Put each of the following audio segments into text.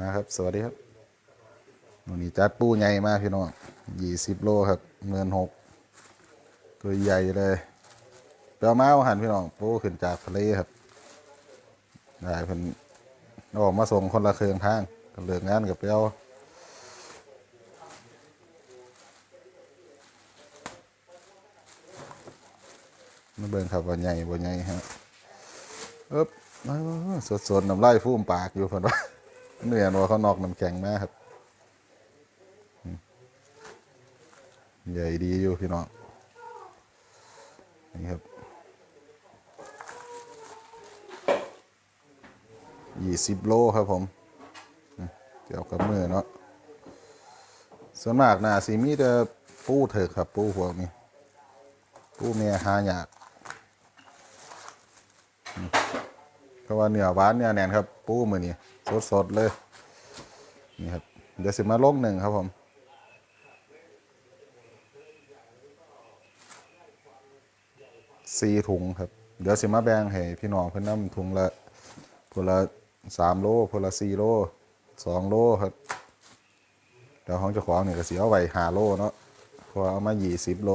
นะครับ สวัสดีครับวันนี้จัดปูใหญ่มากพี่น้องยี่สิบโลครับเงินหกตัวใหญ่เลยเปลวมาเอาหันพี่น้องปูขึ้นจากทะเลครับได้เพิ่นออกมาส่งคนละเครื่องทางก็เลิกงานกับเปลวมาเบิ่งครับว่าใหญ่บ่ใหญ่ฮะเอ๊บสดสดๆน้ำลายฟูมปากอยู่เพิ่นว่า เนื้อนัวเขานอกน้ำแข็งมาครับ ใหญ่ดีอยู่พี่น้องนี่ครับยี่สิบโลครับผมเกี่ยวกับมือเนาะส่วนมากนะสีมีแต่ปูเถอะครับ ปูพวกนี้ปูเมียหายากเพราะว่าเนื้อหวานเนื้อแน่นครับ ปูมือนี้ สดๆเลย นี่ครับ เดี๋ยวสิมาลงหนึ่งครับผมสี่ถุงครับ เดี๋ยวสิมาแบ่งให้พี่น้องเพื่อนน้ำถุงละพละสามโลพละสี่โลสองโลครับเดี๋ยวของเจ้าของเนี่ยก็เสิเอาไว้ห้าโลเนาะพราะว่าเอามายี่สิบโล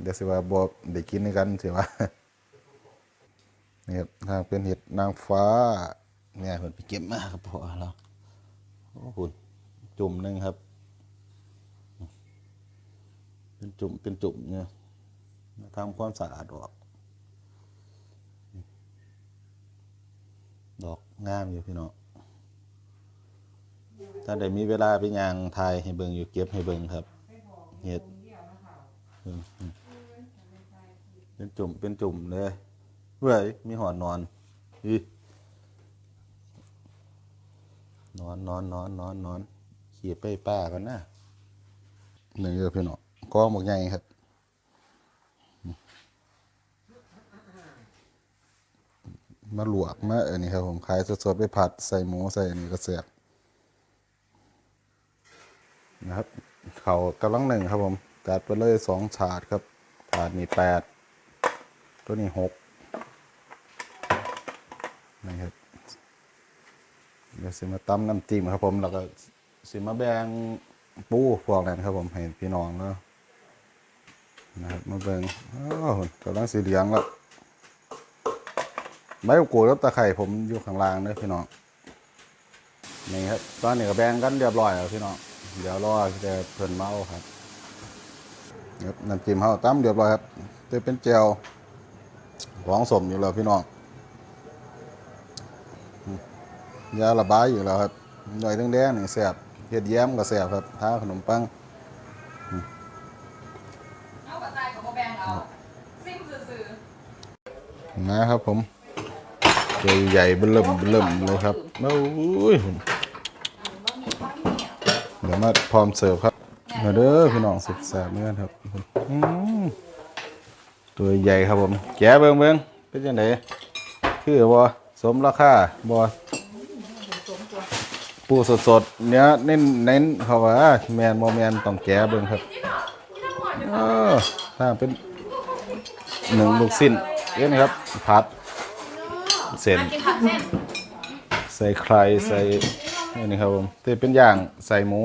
เดี๋ยวสิว่าบได้กินด้วยกันสิว่านี่ครับทางเป็นเห็ดนางฟ้า แม่เพิ่นไปเก็บมาครับพ่อเราโอ้คุณจุ่มหนึงครับ เป็นจุ่มเป็นจุ่มเนี่ยทำความสะอาดออก ดอกงามอยู่พี่น้องถ้าได้มีเวลาไปยางทายให้เบิงอยู่เก็บให้เบิงครับเห็ดเป็นจุ่มเป็นจุ่มเลยเว้ยมีหอนนอนอี นอนนอนนอนนอนนอนขี่ไปป้ากันนะหนึ่งเดียวพี่น้องก้อหมกใหญ่ครับมาลวกมาอันนี้ครับผมขายสดๆไปผัดใส่หมูใส่อันนี้ก็เสียบนะครับเขากำลังหนึ่งครับผมจัดไปเลยสองถาดครับถาดนี้แปดตัวนี้หกนะครับ เดี๋ยวสิมาตำน้ำจิ้มครับผม แล้วก็สิมาแบ่งปูพวกนั้นครับผมให้พี่น้องเนาะนะครับมาแบ่งอ้าวกำลังสีเหลืองแล้วใบกูดกับตะไคร่ผมอยู่ข้างล่างเด้อพี่น้องนี่ครับ ตอนนี้ก็แบ่งกันเรียบร้อยแล้วพี่น้องเดี๋ยวรอแต่เพิ่นเมาครับครับน้ำจิ้มเฮาตั้มเรียบร้อยครับจะเป็นแจวของสมอยู่แล้วพี่น้องอืม ยาระบายอยู่แล้วครับหน่อยแดงๆนี่แซ่บเฮ็ดแย้มก็แซ่บครับทาขนมปังเอากระต่ายกับโบแบงเอาซิมซื่อนะครับผมตัวใหญ่เบิ่มเบิ่มเลยครับโอ้ยเดี๋ยวมาพร้อมเสิร์ฟครับมาเด้อพี่น้องสุดแสบเนี่ยครับอืมตัวใหญ่ครับผมแกะเบิ่งเบิ่งเป็นจังไดคือบ่สมราคาบ่ ปูสดๆเนื้อเน้นเน้นเขาว่าแมนบ่แมนต้องแกะเบิ่งครับเออถ้าเป็นหนึ่งลูกสิ้นเอ้นี่ครับผัดเส้นใส่ไข่ใส่นี่ครับผมที่เป็นอย่างใส่หมู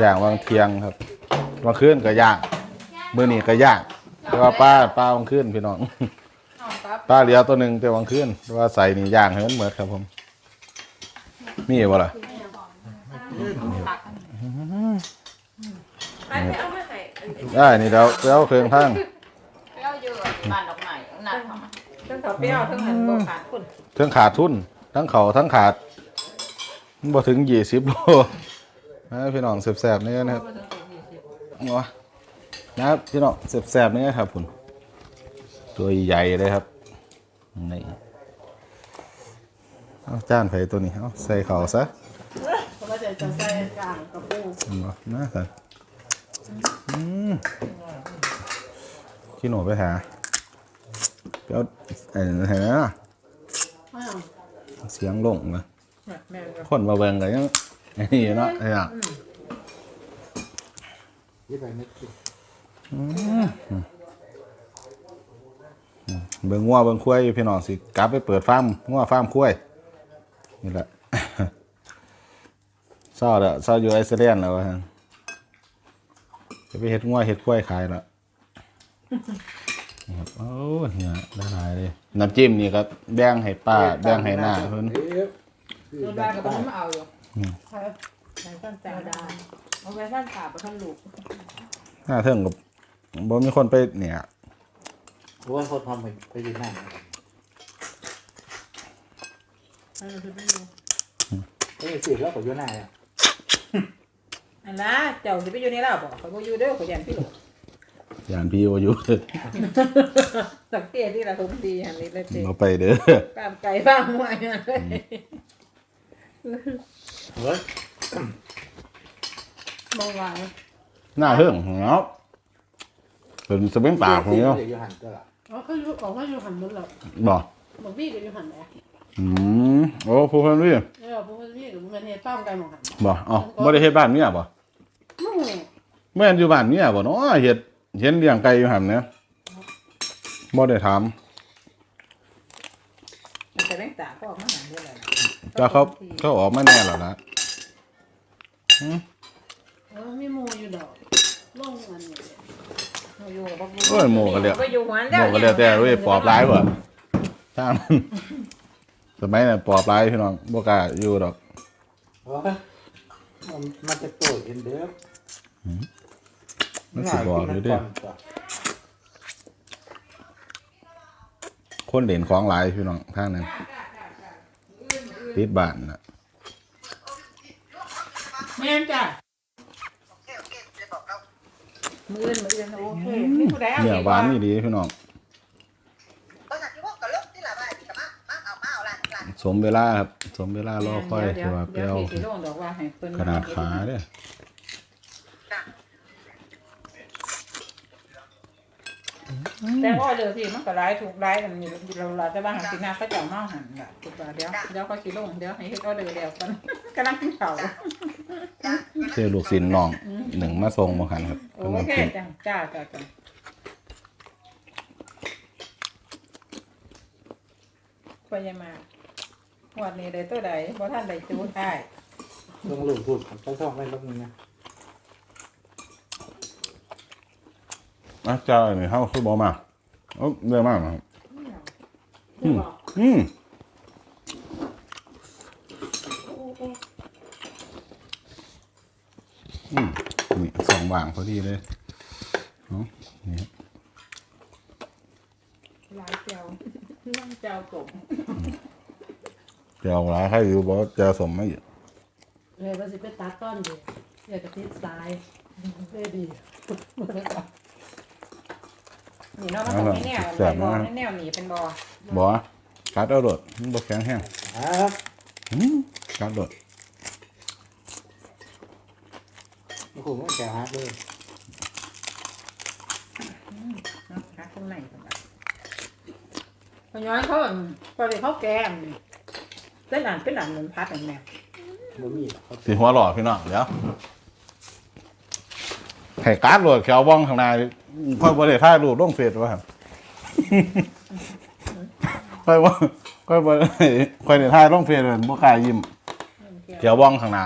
อย่างวางเทียงครับวางคืนก็ย่างมื้อนี้ก็ย่างแต่ว่าป้าป้าวางคืนพี่น้องป้าเหลือตัวหนึ่งแต่วางคืนว่าใส่นี่ย่างให้มันเหมือนครับผม มีบ่ล่ะไปไปเอามาให้อันนี้ได้นี่เดี๋ยวไปเอาเครื่องทั้งเปรี้ยวเยอะบ้านดอกไม้หนักเข้ามาทั้งข้าวเปรี้ยวทั้งหันโบขาดคุณเครื่องขาดทุน ทั้งเขาทั้งขาดมันบ่ถึงยี่สิบโลนะพี่น้องแสบๆนี่นะครับเนาะนะครับพี่น้องแสบๆนี่ครับคุณตัวใหญ่เลยครับนี่ เอาจานไผตัวนี้เอาใส่เขาซะเขาก็จะจะใส่กลางกระปูมามาสันอืมขี้หนูไปหาเปียวเอ็นเห็นไหมล่ะอ้าวเสียงลงมาแม่ก็คนมาเบิ่งกันยังไอ้นี่เนาะไอ้อะอืมเบิ่งงัวเบิ่งควายอยู่พี่น้องสิกลับไปเปิดฟาร์มงัวฟาร์มควาย นี่แหละเศร้าแล้วเศร้าอยู่ไอซ์แลนด์แล้วฮะจะไปเฮ็ดงัวเฮ็ดกล้วยขายแล้วครับโอ้เหี้ยได้หลายเลยน้ำจิ้มนี่ก็แบ่งให้ป้าแบ่งให้หน้าเพิ่นโดนได้กับผมเอาอยู่ใช่ใส่สั้นแต่ดาเอาไปสั้นขาไปทั้งลูกหน้าเทิงกับบ่มีคนไปเนี่ยเพราะว่าคนทำไปไปยืนหน้า ให้มันไปอยู่เอ้ยสิแล้วก็ยืนหน้าอะอันนะเจ้าจะไปอยู่ในเราบอกเขาบ่อยู่เด้อเขายันพี่หลกยานพี่บ่อยู่สังเกตที่เราทุกทีอันนี้เลยเจ๊บ่ไปเด้อตามไก่บ้างหัวเนี่ยเลยเฮ้ยมองว่าหน้าเทิงเนาะเป็นสเปนปากของเนาะเดี๋ยวหันตัวละอ๋อเขาอยู่ของเขาอยู่หันหมดแล้วบ่บางพี่ก็อยู่หันแหละ อืมโอ้ผู้เพิ่นวิเออพวกพี่ก็มันเฮ็ดป้ามกันหมองหันบ่เอ้าบ่ได้เฮ็ดบ้านเมียบ่นู่นแม่นอยู่บ้านเมียบ่เนาะเฮ็ดเห็นเลี้ยงไก่อยู่หั่นเนี่ยบ่ได้ถามมันจะแม่งตาก็ออกมาหันด้วยแหละก็เขาเขาออกมาแน่แล้วล่ะเออมีหมูอยู่ดอกลงอันนี้อยู่กับโอ้ยหมู่ก็เรียกก็อยู่หันโมก็แล้วแต่เว้ยปอบร้ายบ่ทางนั้น สมัยนั้นปอบร้ายพี่น้องบ่กล้าอยู่ดอกเฮ้ยมันมันจะโตเห็นเด้อมันสิบอกอยู่เด้อคนเด่นของหลายพี่น้องทางนั้นติดบ้านน่ะแม่นจ้ะมืออื่นมืออื่นโอเคมีผู้ใดเอาเนี่ยอีกหวานนี่ดีพี่น้อง สมเวลาครับ สมเวลารอค่อยเดี๋ที่ยวว่าไปเดี๋ยวเอาพี่สิลงดอกว่าให้เพิ่นขนาดขาเด้อแต่ว่าเดี๋ยวที่มันก็ร้ายถูกร้ายกันอยู่เราเราจะว่าหันสิหน้าเขาเจ้าเมาหันล่ะถูกป่ะเดี๋ยวเดี๋ยวเขาสิลงเดี๋ยวให้เฮ็ดออเดอร์แล้วกันกำลังกินข้าวเสื้อลูกศิลน้องหนึ่งมาส่งมาหันครับโอกำลังเคกินจ้ะจ้าจ้าจ้าไปยังมาวันนี้ได้ตัวใดบ่ท่านได้จูดได้ต้องลืมพูดต้องท่องไม่ต้องนะอะเจ้าอันนี้เฮาคือบ่มาเอ้าเด้อมากครับอืมอืมอืมนี่สองว่างพอดีเลยเนาะนี่ครับหลายเจ้านั่งเจ้ากบ เจ้าหลายใครอยู่บ่เจ้าสมไม่อยู่เลยว่าสิไปตัดต้นดิอยากจะติดสายเลยดีนี่เนาะมันต้องมีแนวอะไรบ่แนวหนีเป็นบ่บ่กัดเอาโดดมันบ่แข็งแห้งอ่าอืมกัดโดดโอ้โหมันแก่ฮักเลยเนาะหาข้างในก่อนนะพอย้อนเขาอั่นพอได้เขาแกง เป็นอันเป็นอันเหมือนพัดอันแม่บ่มีเขาสิหัวหล่อพี่น้องเดี๋ยวให้กัดโดดแขวบ้องข้างในค่อยบ่ได้ถ่ายรูปลงเฟซว่าหั่นค่อยว่าค่อยบ่ได้ค่อยได้ถ่ายลงเฟซเลยบ่กล้ายิ้มเขียวบ้องข้างหน้า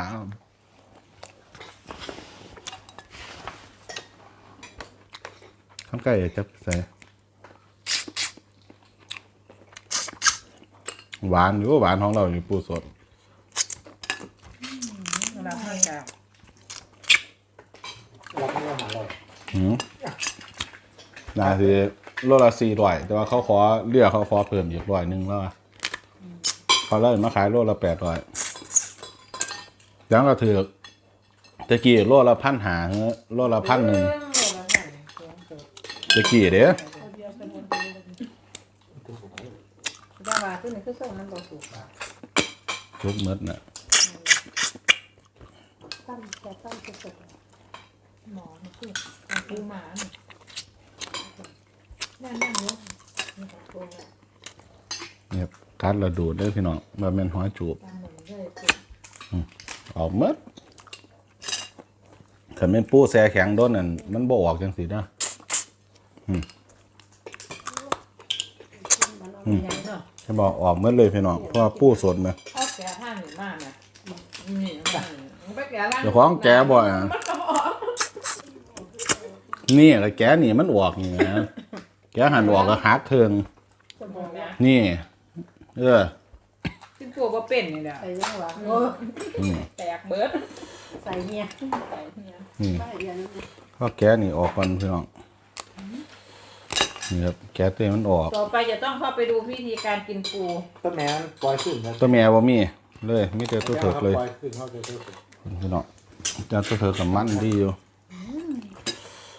ข้างใกล้จะใส่ หวานอยู่หวานของเราอยู่ปูสดเราให้จ้าเราไม่ได้หาเลยหืมน่าสิโลละสี่ร้อย แต่ว่าเขาขอเรียกเขาขอเพิ่มอีกร้อยหนึงแล้วอะเขาเลยมาขายโลละแปดร้อยยังก็ถือตะกี้โลละพันหาโลละพันหนึ่งตะกี้เด้อ ได้ว่า คือนี่คือส่งมันบ่สุกอะทุกเม็ดน่ะตั้งแต่ตั้งสุดหมอนี่คือเอาปูหมานี่นั่นนั่นเนาะนี่ของปูอะเนี่ยกัดระดูดเด้อพี่น้องมาเป็นหัวจูบตามหนึ่งเลยปูออกหมดถ้าเป็นปูแซ่แข็งโดนนั่นมันบ่ออกจังสีนะใหญ่เนาะใช่บอกออกหมดเลยพี่น้องเพราะว่าปูสดไหมเอาแก่ท่านนี่มันไปแก่ร้านเจ้าของแกบ่อยอะนี่ก็แกนี่มันออกนี่นะ แกหันออกก็หักเทิงสมองเนี่ยนี่ เออที่ตัวก็เป็นนี่แหละใส่ยังหวะอืมแตกเบิร์ดใส่เนี่ยใส่เนี่ยนี่ ใส่เดียวนั่นพอแกนี่ออกก่อนพี่น้อง นี่ครับแกตัวมันออกต่อไปจะต้องเข้าไปดูวิธีการกินปูต้นแม่มันปล่อยขึ้นแล้วตัวแม่บ่มีเลยมีแต่ตัวเถิกเลยปล่อยขึ้นเขาจะตัวเถิกพี่น้องแต่ตัวเถิกกับมันดีอยู่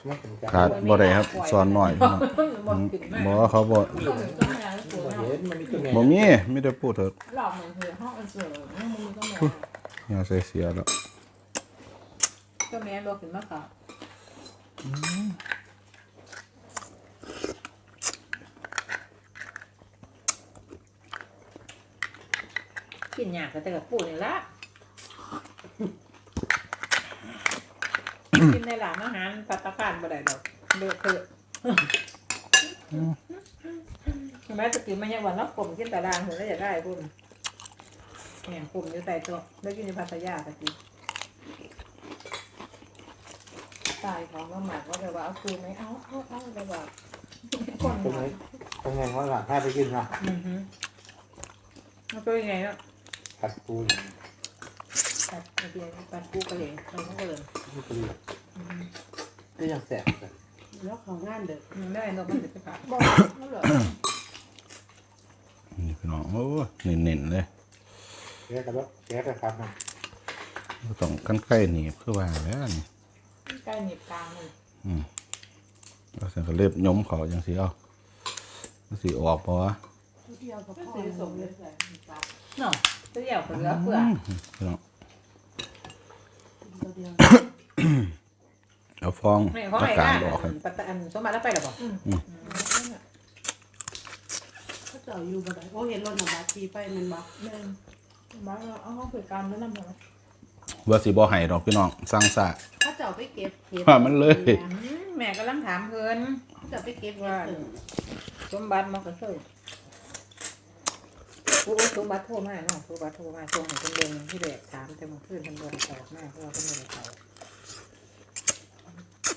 ไม่ถึงกันขาดบ่ได้ครับซอนหน่อยพี่น้องบ่กินมากบ่ว่าเขาบ่ต้องถึงต้องมาปูบ่เนาะเห็นมันมีต้นแม่บ่มีมีแต่ปูเถิกหลอกเหมือนคือห้องอันเสือมันมีต้องแม่อย่าใส่เสียแล้วก็แม่บอกถึงมะขาม กินยากก็แต่กับปูนี่ละกินในร้านอาหารปัตตาคารบ่ได้ดอกเลือกเถอะแม้จะกินมันยังวันละผมกินแต่ร้านหัวแล้วอยากได้พุ่นเนี่ยผมอยู่ใต้โต๊ะแล้วกินในพัทยาตะกี้ตายของก็หมักว่าแบบว่าเอาคืนไหมเอาเอาเอาแบบว่าคนตรงหไหนมักตรงไหนว่าหลังถ้าไปกินนะอือฮึมันก็ยังไงเนาะ ผัดปูตัดกระเทียมตัดกูกระเหลี่ยงไปทั้งเดินนี่เปรี้ยวก็ยังแสบเลยแล้วของงานเด็กมันได้นกมันจะไปขาดบอกนั่นเหรอนี่พี่น้องโอ้เน้นๆเลยแกะกระดกแกะกระคับนะบ่ต้องกันใกล้หนีบคือว่าแล้วนี่ใกล้หนีบกลางเลยแล้วสันก็เล็บยมเขาจังสิเอามันสิออกบ่วะเดียวกับพ่อซื้อเลยส่งเลยเนาะตัว เดียวเปลือกเปลือกพี่น้องเดียวเอาฟองไม่เขาอาให้กาได้รออกครับปัตตาอันสมบัติแล้วไปหรอเปล่าเขาเจ้าอยู่บ่ได้โอ้เห็นรถหนักบาทีไปมันบ่แม่บ้านเราเอาห้องผืนกรรมแล้วนำเหรอว่าสิบ่ให้ดอกพี่น้องสร้างซะ เขาเจ้าไปเก็บเห็ดว่ามันเลย แม่กำลังถามเพิ่นเขาเจ้าไปเก็บว่าสมบัติมันก็เคย โอ้สมบัติโทรมาเนาะสมบัติโทรมาส่งให้เป็นเดือนที่เด็กถามแต่เมื่อคืนเป็นเดือนแปลกมากเพราะว่าเป็นเดือนเขา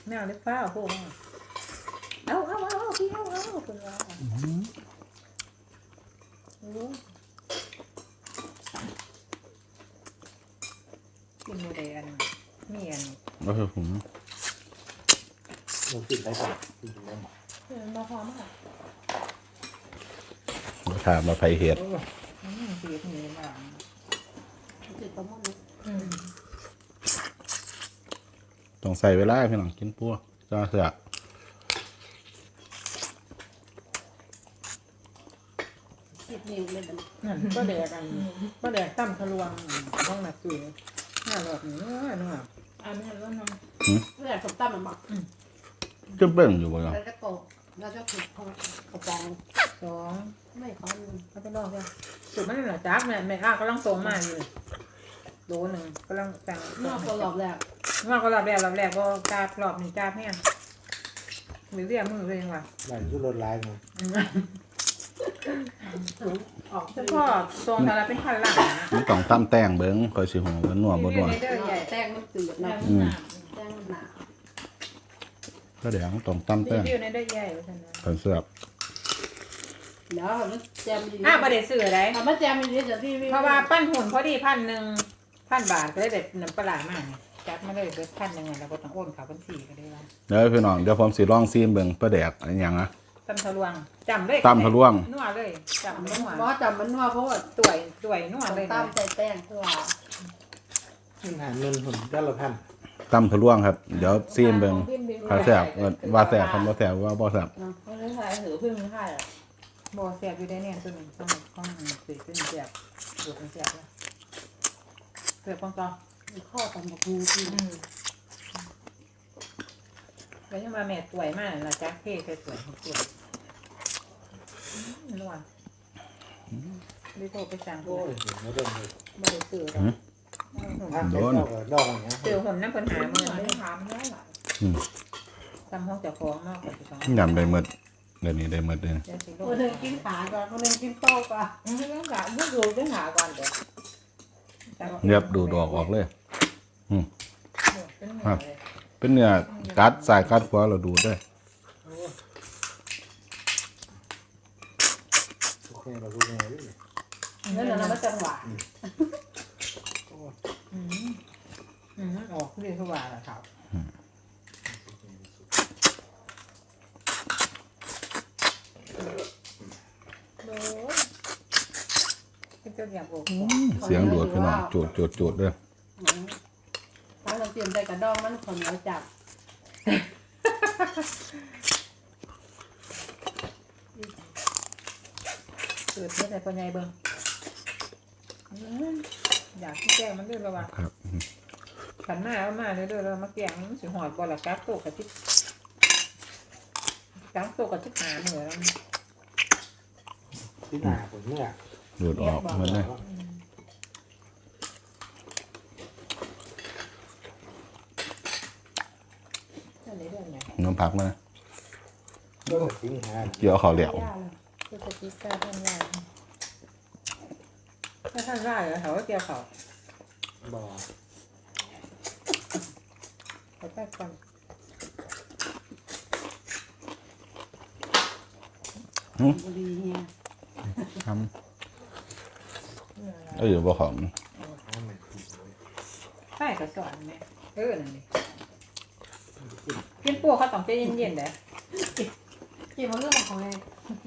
แมวเล็บฟ้าโทรมาเอาเอาเอาเอาพี่เอาเอาคุณว่าโอ้กินโมเดลมีอันแล้วคือผมมันกินได้ก่อนกินได้ไหมดมาพร้อมค่ะ ถามมาไผเฮ็ดโอ้อืมสีนี้มาจิตประมวลอืมต้องใส่เวลาพี่น้องกินปัวจ้าเสือสิบนิ้วเลยบัดนี้นั่นก็แดกอันก็แดกตั้มทะลวงห้องหนักสื่อห้าหลอดเนื้อเนื้ออันนี้แล้วน้ำแรกสมตั้มมันบอกจะเบิ่งอยู่บ่ล่ะแล้วก็ โตแล้วก็ถูกเขากระปองสองไม่เขาแล้วก็ลอกว่าสุดมันเหรอจักเนี่ยแม่อ้ากำลังส่งมาอยู่โลหนึ่งกำลังสั่งนอกคนหลอบแรกนอกก็รอบแรกรอบแรกก็กาบรอบนี้กาบแห้งหรือเรียกมือเลยยังวะได้ชุดรถลายมาออกเฉพาะทรงทาราเป็นพันหลังนะมันต้องตำแต้งเบิ่งค่อยสิฮู้ว่านัวบ่นัวเด้อใหญ่แต้งมันตื่นนะอืมแต้งมันหนา ก็เดี๋ยวต้องตำรีแต้งวิวในเด้อใหญ่ว่าซั่นนะกันเสือกเดี๋ยวมันแจมดีอะประเดี๋ยวซื้ออะไรเอามาแจมดีจะที่เพราะว่าปั้นหุ่นพอดีพันหนึ่งพันบาทก็ได้แบบน้ำปลาร้ามากจัดมาเลยเบิดพันหนึ่งแล้วก็ต้องโอนเขาบัญชีก็ได้ว่าเดี๋ยวพี่น้องเดี๋ยวผมสิลองซีมเบิ่งปลาแดกอันหยังนะ ตำทะลวงจำเลยตำทะลวง นัวเลยจำนัวเพราะจำมันนัวเพราะว่าสวยสวยนัวเลยตามใส่แต้งตัวนี่หาเงินหุ่นด้านละพัน ตำทะลวงครับ เดี๋ยวซีมเบิ่งถ้าแซ่บก็ว่าแซ่บคันบ่แซ่บว่าบ่แซ่บเขาไม่ใช่ถือเพิ่งไม่ใช่อะบ่เสียบอยู่ได้เนี่ยตัวหนึ่งต้องต้องสีขึ้นเสียบดูดมันเสียบเลยเสียบปองกองข้อตำบักมูที่อืมแล้วยังมาแม่สวยมากนะจ๊ะเท่สวยสวยสวยนัวรีโทรไปสั่งโอ้โอ้ยเห็นไม่โดนเลยไม่ได้ซื้อหรอก ถ้าใช้ดอกดอกอย่างเงี้ยเจอผมน้ำปัญหาเมื่อไม่ถามได้หรออืมทำห้องเจ้าของมากกว่าที่สองยำได้หมดเดี๋ยวนี้ได้หมดเลยเจ้าสิโลคนหนึ่งกินขาก่อนคนหนึ่งกินโต๊ะก่อนอืมเรื่องกะเรื่องดูเรื่องหาก่อนเดี๋ยวเรียบดูดออกออกเลยเป็นหมูเลยเป็นเนื้อกัดสายกัดขวาเราดูดได้โอเคเราดูไงดินั่นน่ะมันจังหวะ อืมอืมออกเรียกว่าอะไรครับโอ้ยเป็นเจ้าอยากออกเสียงดูดพี่น้องจูดจูดจูดเด้อทั้งเราเตรียมใจกระดองมันคนเหนียวจับเกิดเมื่อไหร่ปัญญาเบิ่ง อืมอยากที่แก้มันด้วยแล้วว่ะครับขันหน้าเอามาเรื่อยๆแล้วมาแกงมันสิหอดบ่ละกักโตกะทิกักโตกะทิหาเหนือแล้วที่หนาผมเนี่ยดูดออกเหมือนเลยนั่นในเรื่องไงน้ำผักมานะก็ทิ้งหาเกี่ยวเขาวเหลวคือจะกินกาท่านไร่ ถ้าท่านไร่เหรอเขาก็เกี่ยวเขาบ่อเขาแค่ก่อนดีเนี่ยทำเอ้ยเดี๋ยวบ่หอมหาไม่ถูกเลยใช่ก็สอนแม่เออนั่นดิกินปูเขาต้องใจเย็นๆเด้กินมันเรื่องของไงคุณจ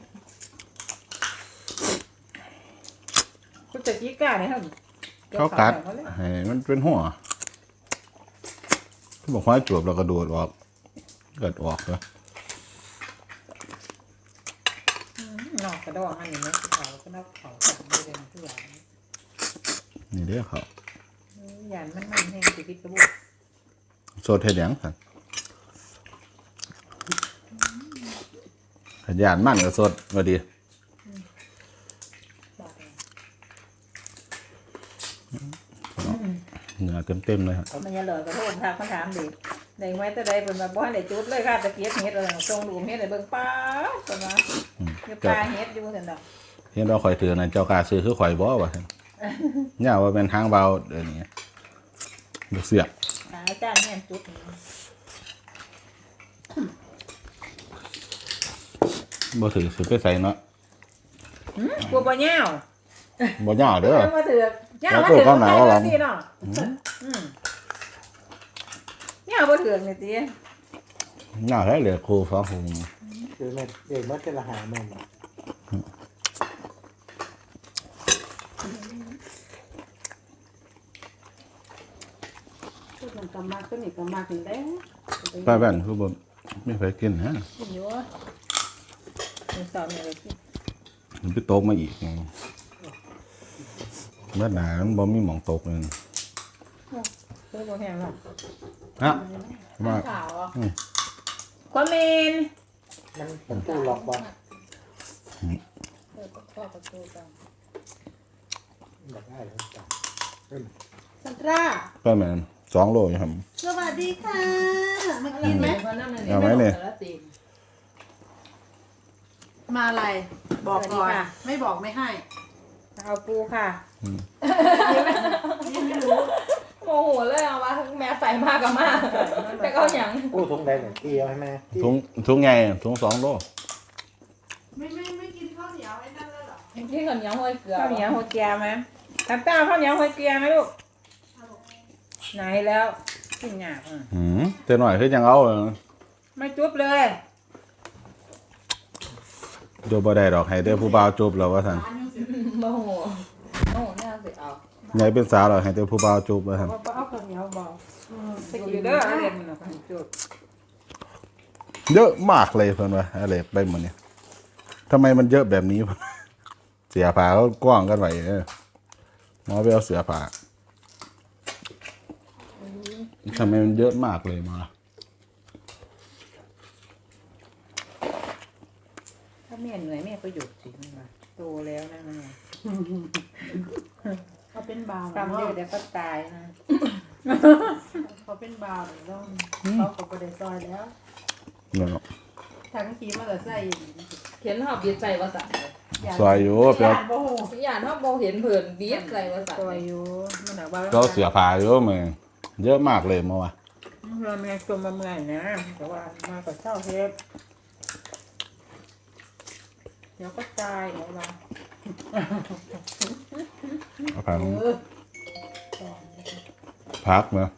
ะกี้กาเนี่ยครับเขากัดให้มันเป็นหัวเขาบอกว่าจวบเราก็ดูดออกเกิดออกเลยนอกกระดองอันนี้ไหมเขาก็นอกเขาสั่งไปเลยทุกอย่างนี่เด้อเขายันมันมันแห้งสิพิษกระบุกโซเทดหยังครับขยานมันกับสดมาดี เนื้อเต็มๆเลยครับมันอยังเหลือกระโดดทางเขาถามดิได้ไว้แต่ใดเป็นมาบ้านได้จุดเลยค่ะตะเกียบเฮ็ดเลยตรงดูเฮ็ดเลยเบิ่งป้าประมาณอืมอยู่เจ้าปลาเฮ็ดอยู่เห็นดอกเห็นเราคอยถือนะเจ้ากล้าซื้อคือข่อยบ่วะเนี่ยว่าเป็นทางเบาเดี๋ยวนี้ลูกเสียบหาอาจารย์แม่นจุดนี่บ่ถือถือไปใส่เนาะหืมกลัวบ่เหย้าบ่ยาวเด้อมาถือกเหย้าแล้วมาตัวถือกก็หนาวใครหลังสิเนาะอืมเหย้าบ่ถือกนี่ติยาวได้เหลือครูฟ้าผมคือแม่เด็กมัดจะละหาแม่นพูดมันกำมากก็นี่กำมากถึงได้ป้าแว่นคือบ่ไม่เคยกินฮะกินอยู่มีสอบเนี่ยเลยกินมันไปตกมาอีก เมื่อหนามันบ่มีหมองตกเลยเพื่อบ่แห้งหรอกฮะมาขาวอะความเมนมันมันตู้ล็อกบ่เออก็ประตูกันอยากได้แล้วจ้ะสันตราป้าแม่นสองโลอยู่ครับ สวัสดีค่ะมากินไหมเอาไหมเนี่ย มาอะไร บอกก่อน ไม่บอกไม่ให้ เอาปูค่ะ โมโหเลยเอามาแม่ใส่มากกับมากแต่ก็อย่างกู้ทุงได้หนึ่งเกี่ยวให้แม่ถุงถุงใหญ่ถุงสองโลไม่ไม่ไม่กินข้าวเหนียวไอ้นั่นแล้วเหรอที่ขนเหนียวห้อยเกลือข้าวเหนียวหัวเกียร์ไหมตับต้าข้าวเหนียวหัวเกียร์ไหมลูกไหนแล้วกินหยาบอะหืมแต่หน่อยคือยังเอาเลยไม่จุ๊บเลยจูบบ่ได้ดอกให้แต่ผู้บ่าวจูบแล้วว่าซั่นโมโหโมโหเนี่ยสิเอา ใหญ่เป็นสาวแล้วให้แต่ผู้บ่าวจูบว่าซั่เอาเข้าวเหนียวเบาไปไปกินเด้อออะไรเรียนมันนะจุ๊บเยอะมากเลยเพิ่นว่าอะไรไปหมดเนี่ยทำไมมันเยอะแบบนี้ เสียผ้าก็กว้างกันไว้เออหมอไปเอาเสือผ้าทำไมมันเยอะมากเลยมาถ้าแม่เหนื่อยแม่ก็หยุดสิมันว่าโตแล้วนะมัน เขาเป็นบาวทำเยอะเดี๋ยวก็ตายนะเขาเป็นบาวเดี๋ยวต้องเขาก็บ่ได้ซอยแล้วเนาะทางขี่มาแต่ใส่เขียนหอบยึดใจว่าสั่งเลยอซอยอยู่เปียกโอ้โหอย่างถ้าโบเห็นเผื่อนบีบใส่ภาษาตัวอยู่มันหนักว่าเราเสียผ้าเยอะมึงเยอะมากเลยเมื่อวานเราไม่ตัวมาเมื่อยนะแต่ว่ามากับเช่าเทปเดี๋ยวก็ตายเอาละ เอาผ้าลงพักเนาะ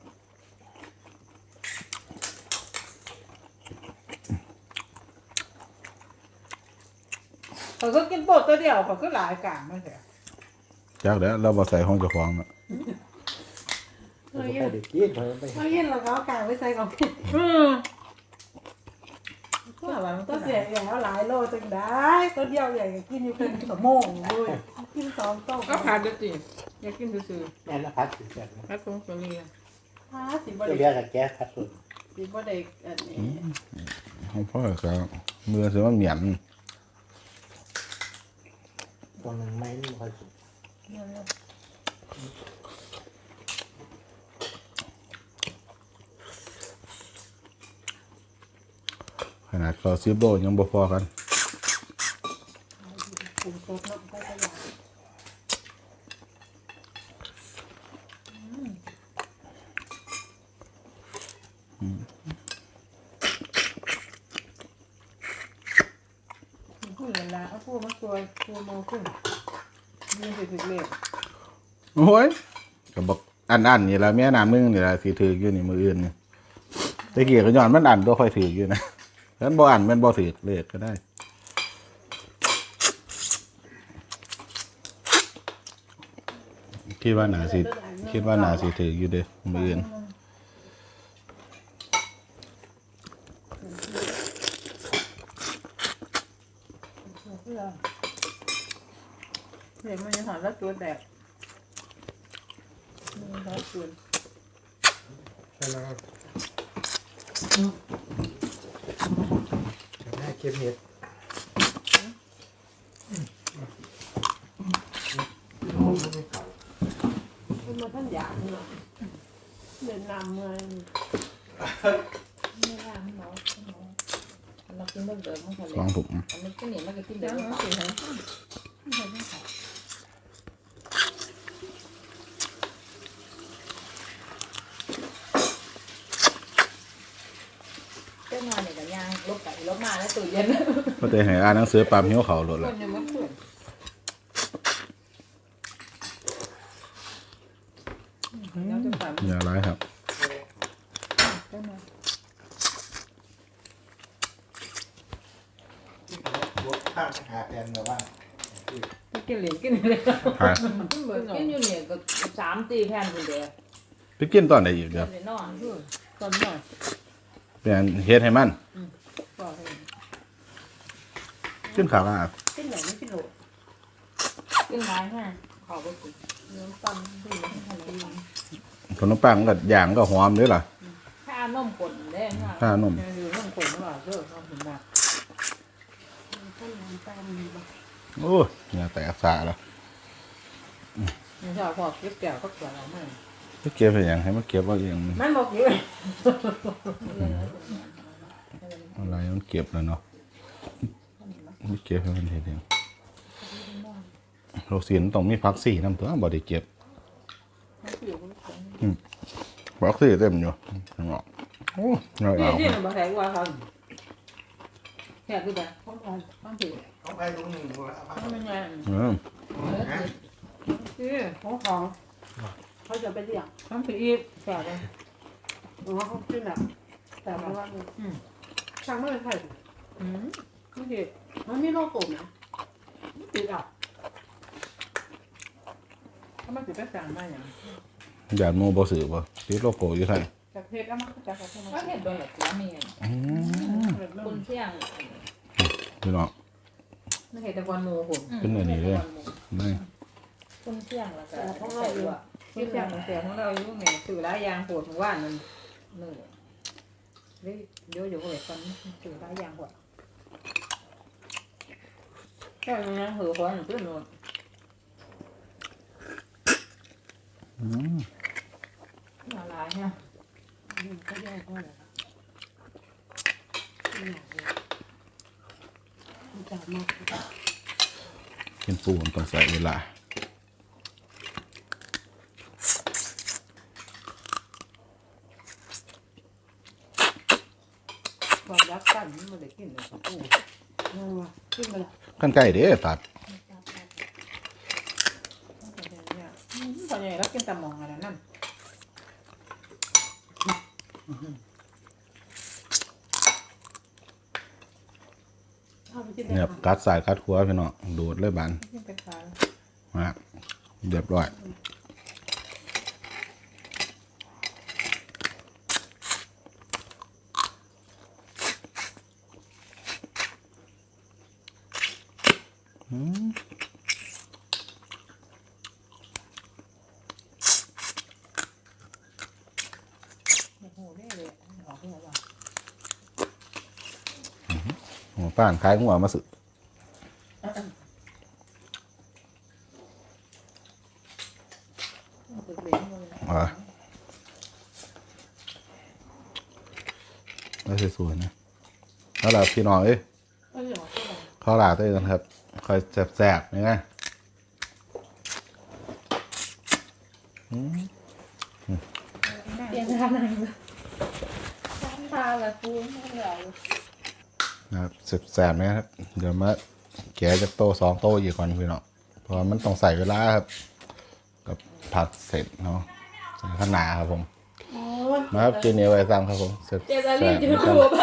เขาก็กินโปดตัวเดียวเขาก็หลายกางไม่ใช่จากแล้วเราบอใส่ห้องเจ้าของเนาะเราไปเด็กกินเราไปเอาเย็นเราก็เอากางไว้ใส่กล่องอืม ว่าว่ามันก็ก็เสีเสียยอย่างแล้วหลายโลจังได้ตัวเดียวใหญ่ก็กินอยู่เป็นชั่วโมงด้วยกินสองโต๊ะก็ขาดด้วยสิอยากกินซื่อแม่ละพัดสิแซ่บนะๆแล้วตรงตัวนี้พาสิบ่เดี๋ยวได้เรียกกับแก๊สพัดสุดสิบ่ได้อันนี้ห้องพ่อก็มือเสือมันเหมียนตัวหนึ่งไม้นี่มันค่อยสุก นาดเขาซิบโลยังบ่พอกันปรุงสดเนาะไปก็อย่างขึ้นเวลาเอาพูดมาช่วยพูดโมขึ้นยืนสิบๆเลยโอ้ยก็บอกอันอันนี่ละแม่น้ำมึงนี่ละสิถืออยู่นี่มืออื่นนี่ตะเกียก็ย้อนมันอันตัวค่อยถืออยู่นะ ฉันบ่อันแมันบ่ถือเลขก็ได้คิดว่าหนาสิคิดว่าหนาสิถืออยู่เด้อมืออื่นเดี๋ยวมันจะหอนแล้วตัวแตกมันร้ อนเกินใช่ไหมแม่เก็บเห็ดมันมาท่านอยากเนาะเดินนำเลยไม่ได้เนาะเรากินเดิมๆมันทะเลสองถุงอันนี้ก็เหนียวมันก็กินเดิเดี๋ยวมมันสิเหรอ เจ้านอนเนี่ยกับยางล บไปลบมาแล้วตื่นเย็นก็จะให้อ่านหนังสือปามหิวเขาวโลดคละนยังไม่เพื่อนแล้วจะฝันอย่าร้ายครับเจ้ามาบวกข้างหาแทนมาว่าจะกินเหรียญกินเลยหาเหมือนกินอยู่เนี่ยก็สามตีแผ่นคนเดียวไปกินตอนไหนอยู่เดี๋ยวไปนอนตอนหน่อยเป็นเฮ็ดให้มัน ก็ให้ กินขาวลาบขึ้นไหนไม่ขึ้นโหลกินร้ายแค่ขอไปกินน้ำปั้นที่มันทะเลขนมปังก็ย่างก็หอมด้วยล่ะถ้านมข้นได้ค่ะถ้านมเรื่องคนว่าเรื่องเขาถึงแบบต้นน้ำปั้นมีบ่โอ้ยเหงื่อแตกสาแล้วไม่ใช่พอเก็บแก้วก็เกิดเราไม่ไปเก็บให้หยังให้มันเก็บว่าเองมันบอกอยู่อะไรมันเก็บแล้วเนาะ ไม่เก็บให้มันเฮ็ดเองโรซีนต้องมีพักซี่น้ำตัวบ่ได้เก็บพักซี่เต็มอยู่ข้างนอกโอ้ยที่เอาที่มันบอกแข็งว่าเขาแข็งคือแบบพร้อมกันต้องถือของใครลุงหนึ่งแล้วต้องเป็นไงเออที่ของของเขาจะไปเรียกต้องถืออีกแข็งเลยอ๋อเขาขึ้นอะแต่เพราะว่าช่างไม่เป็นไผ่อืม ไม่ถือมันมีโลโก้นะติดอะถ้ามันถือไปสั่งมาอย่างญาติหมู่บ่ซื้อบ่ติดโลโก้อยู่ไทยจากเพชรแล้วมันก็จะกระทำก็เห็นโดนแบบร้านมีอืมคุณเที่ยงพี่น้องไม่เห็นแต่วันโมหุ่นเป็นอันนี้เลยไม่คุณเที่ยงแล้วก็ใส่ด้วยที่เสียงเสียงของเราอยู่ไงสื่อร้ายยางปวดหัวว่านมันนึ่งเดี๋ยวเดี๋ยวอยู่กับคนสื่อร้ายยางปวด แค่ยังหือคนเพื่อนหมดอืมละลายเนี่ยก็แยกว่าอะไรมันจับมากินปูมันต้องใส่เวลาบอกยักกันมันไม่ได้กินเลยปูนั่งมา ขึ้นมาละขั้นใกล้เด้ตัดอืมพอใหญ่แล้วกินแตะมองอะไรนั่นเอาไปกินเนี่ยกัดสายกัดขัวพี่น้องดูดเลยบานกินไปขายนะเรียบร้อย โอ้โหได้เลยออกหัวว่ะ หัว ป้านคล้ายหัวมาสึมันเป็นเหลวเลยอะไม่สวยๆนะแล้วล่ะพี่น้องเอ้ยก็หยอกก็ได้ข้าวหลาเต้ยกันครับคอยแสบๆนี่ไง เปลี่ยนทางไหนเลย ทำตาละปูไม่เหลือ นะครับ แสบๆนะครับเดี๋ยวมาแกะจะโตสองโตอีกก่อนพี่น้องเพราะว่ามันต้องใส่เวลาครับ กับผัดเสร็จเนาะใส่ข้าวหนาครับผมโอ้ยมาครับกินเนี้ไว้ซ้ำครับผมแซ่บๆเจตาลียูนะครับทูบ